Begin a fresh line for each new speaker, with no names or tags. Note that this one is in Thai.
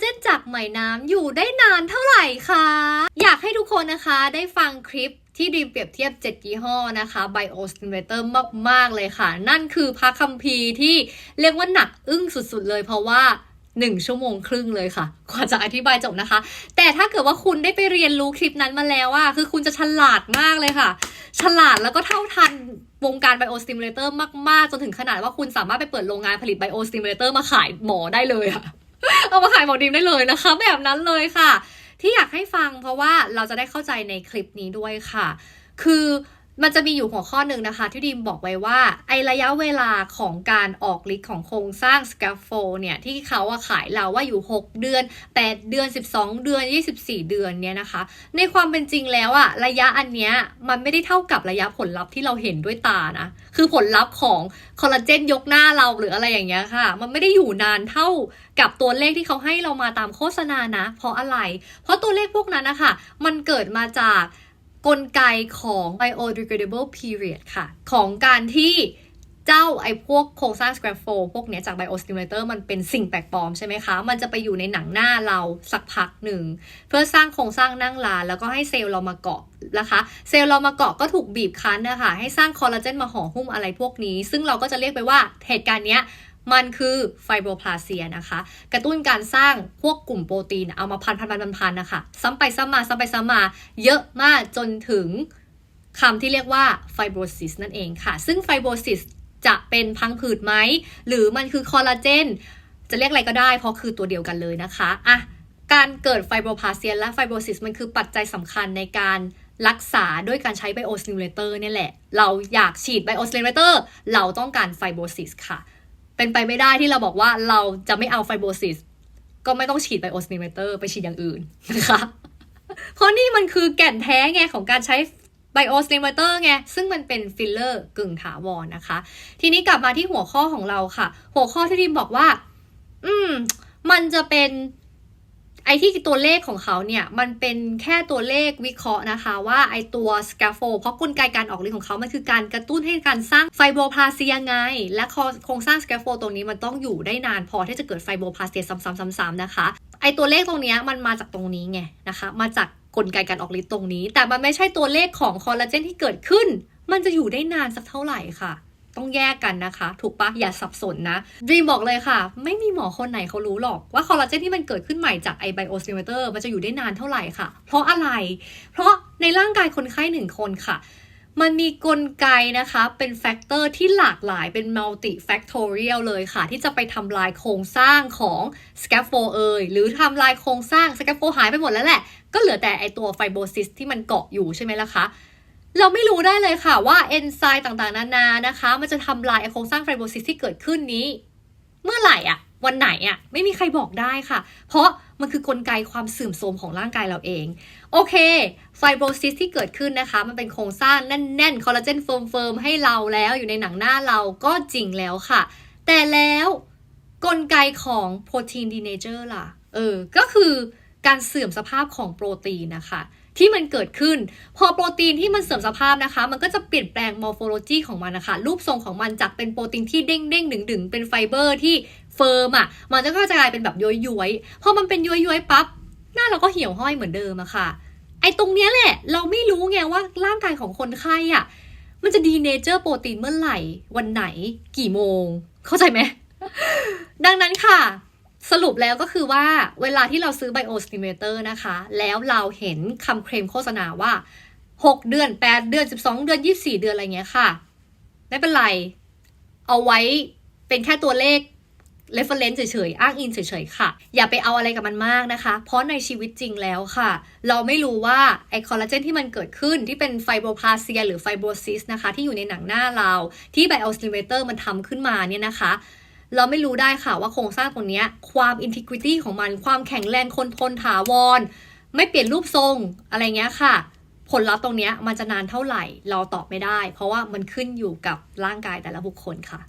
เจนจากไหมน้ำอยู่ได้นานเท่าไหร่คะ อยากให้ทุกคนนะคะได้ฟังคลิปที่ดีมเปรียบเทียบ 7 ยี่ห้อนะคะ Bio Stimulator มาก ๆ เลยค่ะ นั่นคือพระคัมภีร์ที่เรียกว่าหนักอึ้งสุด ๆ เลยเพราะว่า 1 ชั่วโมงครึ่งเลยค่ะ กว่าจะอธิบายจบนะคะ แต่ถ้าเกิดว่าคุณได้ไปเรียนรู้คลิปนั้นมาแล้วอะคือคุณจะฉลาดมากเลยค่ะ ฉลาดแล้วก็เท่าทันวงการ Bio Stimulator มาก ๆ จนถึงขนาดว่าคุณสามารถไปเปิดโรงงานผลิต Bio Stimulator มาขายหมอได้เลยอะ เอามาขายหมอดิมได้เลยนะคะ แบบนั้นเลยค่ะ ที่อยากให้ฟังเพราะว่าเราจะได้เข้าใจในคลิปนี้ด้วยค่ะ คือ มันจะมีอยู่หัวข้อหนึ่งนะคะ ที่ดิมบอกไว้ว่า ไอระยะเวลาของการออกฤทธิ์ของโครงสร้าง scaffold เนี่ย ที่เขาอะขายเราว่าอยู่ 6 เดือน 8 เดือน 12 เดือน 24 เดือนเนี่ยนะคะ ในความเป็นจริงแล้วอะระยะอันเนี้ยมันไม่ได้เท่ากับระยะผลลัพธ์ที่เราเห็นด้วยตานะ คือผลลัพธ์ของคอลลาเจนยกหน้าเราหรืออะไรอย่างเงี้ยค่ะ มันไม่ได้อยู่นานเท่ากับตัวเลขที่เขาให้เรามาตามโฆษณานะ เพราะอะไร เพราะตัวเลขพวกนั้นนะคะมันเกิดมาจาก กลไกของ biodegradable period ค่ะ ของการที่เจ้าไอ้พวกโครงสร้าง scaffold พวกเนี้ยจาก biostimulator มันเป็นสิ่งแปลกปลอมใช่ไหมคะ มันจะไปอยู่ในหนังหน้าเราสักพักหนึ่ง เพื่อสร้างโครงสร้างนั่งลานแล้วก็ให้เซลล์เรามาเกาะนะคะ เซลล์เรามาเกาะก็ถูกบีบคั้นนะคะ ให้สร้างคอลลาเจนมาห่อหุ้มอะไรพวกนี้ ซึ่งเราก็จะเรียกไปว่าเหตุการณ์เนี้ย มันคือไฟโบรพลาเซียนะคะ กระตุ้นการสร้างพวกกลุ่มโปรตีน เอามาพันพันพันพันพนนะคะซ้ำไปซ้ำมาซ้ำไปซ้ำมา เยอะมากจนถึงคำที่เรียกว่าไฟโบรซิสนั่นเองค่ะ ซึ่งไฟโบรซิสจะเป็นพังผืดไหม หรือมันคือคอลลาเจน จะเรียกอะไรก็ได้ เพราะคือตัวเดียวกันเลยนะคะอะการเกิดไฟโบรพลาเซียและไฟโบรซิสมันคือปัจจัยสำคัญในการรักษาด้วยการใช้ไบโอสติมูเลเตอร์นี่แหละ เราอยากฉีดไบโอสติมูเลเตอร์เราต้องการไฟโบรซิสค่ะ เป็นไปไม่ได้ที่เราบอกว่าเราจะไม่เอาไฟโบซิสก็ไม่ต้องฉีดไบโอสติมเลเตอร์ไปฉีดอย่างอื่นนะคะเพราะนี่มันคือแก่นแท้ไงของการใช้ไบโอสติมเลเตอร์ไง ซึ่งมันเป็นฟิลเลอร์กึ่งถาวรนะคะ ทีนี้กลับมาที่หัวข้อของเราค่ะ หัวข้อที่ดิมบอกว่า อืม มันจะเป็น ไอที่ตัวเลขของเขาเนี่ยมันเป็นแค่ตัวเลขวิเคราะห์นะคะว่าไอตัว s c a f f o เพราะกลไกการออกฤทธิ์ของเขามันคือการกระตุ้นให้การสร้างไฟโบพลาเซียไง และโครงสร้าง s c a f f o ตรงนี้มันต้องอยู่ได้นานพอที่จะเกิดไฟโบพลาเซียซ้ำๆๆนะคะ ไอตัวเลขตรงนี้มันมาจากตรงนี้ไงนะคะมาจากกลไกการออกฤทธิ์ตรงนี้ แต่มันไม่ใช่ตัวเลขของคอลลาเจนที่เกิดขึ้น มันจะอยู่ได้นานสักเท่าไหร่ค่ะ ต้องแยกกันนะคะ ถูกปะอย่าสับสนนะดีมบอกเลยค่ะ ไม่มีหมอคนไหนเขารู้หรอกว่าคอลลาเจนที่มันเกิดขึ้นใหม่จากไอไบโอสติมูเตอร์มันจะอยู่ได้นานเท่าไหร่ค่ะ เพราะอะไร เพราะในร่างกายคนไข้หนึ่งคนค่ะมันมีกลไกนะคะ เป็นแฟกเตอร์ที่หลากหลายเป็นมัลติแฟกทอเรียลเลยค่ะ ที่จะไปทำลายโครงสร้างของ scaffold เอยหรือทำลายโครงสร้าง scaffold หายไปหมดแล้วแหละ ก็เหลือแต่ไอตัวไฟโบซิสที่มันเกาะอยู่ใช่ไหมล่ะคะ เราไม่รู้ได้เลยค่ะว่าเอนไซม์ต่างๆ นานานะคะ มันจะทำลายโครงสร้างไฟโบซิสที่เกิดขึ้นนี้ เมื่อไหร่อะ วันไหนอะ ไม่มีใครบอกได้ค่ะ เพราะมันคือกลไกความเสื่อมโทรมของร่างกายเราเอง โอเค ไฟโบซิสที่เกิดขึ้นนะคะ มันเป็นโครงสร้างแน่นๆคอลลาเจนเฟิร์มๆให้เราแล้วอยู่ในหนังหน้าเราก็จริงแล้วค่ะ แต่แล้วกลไกของโปรตีนดีเนเจอร์ล่ะ เออ ก็คือการเสื่อมสภาพของโปรตีนนะคะ ที่มันเกิดขึ้น พอโปรตีนที่มันเสื่อมสภาพนะคะ มันก็จะเปลี่ยนแปลงมอร์โฟโลจีของมันนะคะ รูปทรงของมันจากเป็นโปรตีนที่เด้งเด้งดึงดึงเป็นไฟเบอร์ที่เฟิร์มอะ มันก็จะกลายเป็นแบบย้อยย้อยพอมันเป็นย้อยย้อยปั๊บ หน้าเราก็เหี่ยวห้อยเหมือนเดิมอะค่ะ ไอ้ตรงเนี้ยแหละ เราไม่รู้ไงว่าร่างกายของคนไข้อะ มันจะดีเนเจอร์โปรตีนเมื่อไหร่ วันไหน กี่โมง เข้าใจไหม ดังนั้นค่ะ สรุปแล้วก็คือว่าเวลาที่เราซื้อไบโอสติมเลเตอร์นะคะ แล้วเราเห็นคำเคลมโฆษณาว่า 6 เดือน 8 เดือน 12 เดือน 24 เดือนอะไรเงี้ยค่ะ ไม่เป็นไร เอาไว้เป็นแค่ตัวเลข reference เฉยๆ อ้างอิงเฉยๆ ค่ะ อย่าไปเอาอะไรกับมันมากนะคะ เพราะในชีวิตจริงแล้วค่ะ เราไม่รู้ว่าไอคอลลาเจนที่มันเกิดขึ้นที่เป็นไฟโบพลาเซียหรือไฟโบซิสนะคะ ที่อยู่ในหนังหน้าเรา ที่ไบโอสติมเลเตอร์มันทำขึ้นมาเนี่ยนะคะ เราไม่รู้ได้ค่ะว่าโครงสร้างตรงนี้ความอินทิกริตี้ของมัน ความแข็งแรงคนทนถาวร ไม่เปลี่ยนรูปทรงอะไรเงี้ยค่ะ ผลลัพธ์ตรงนี้มันจะนานเท่าไหร่ เราตอบไม่ได้ เพราะว่ามันขึ้นอยู่กับร่างกายแต่ละบุคคลค่ะ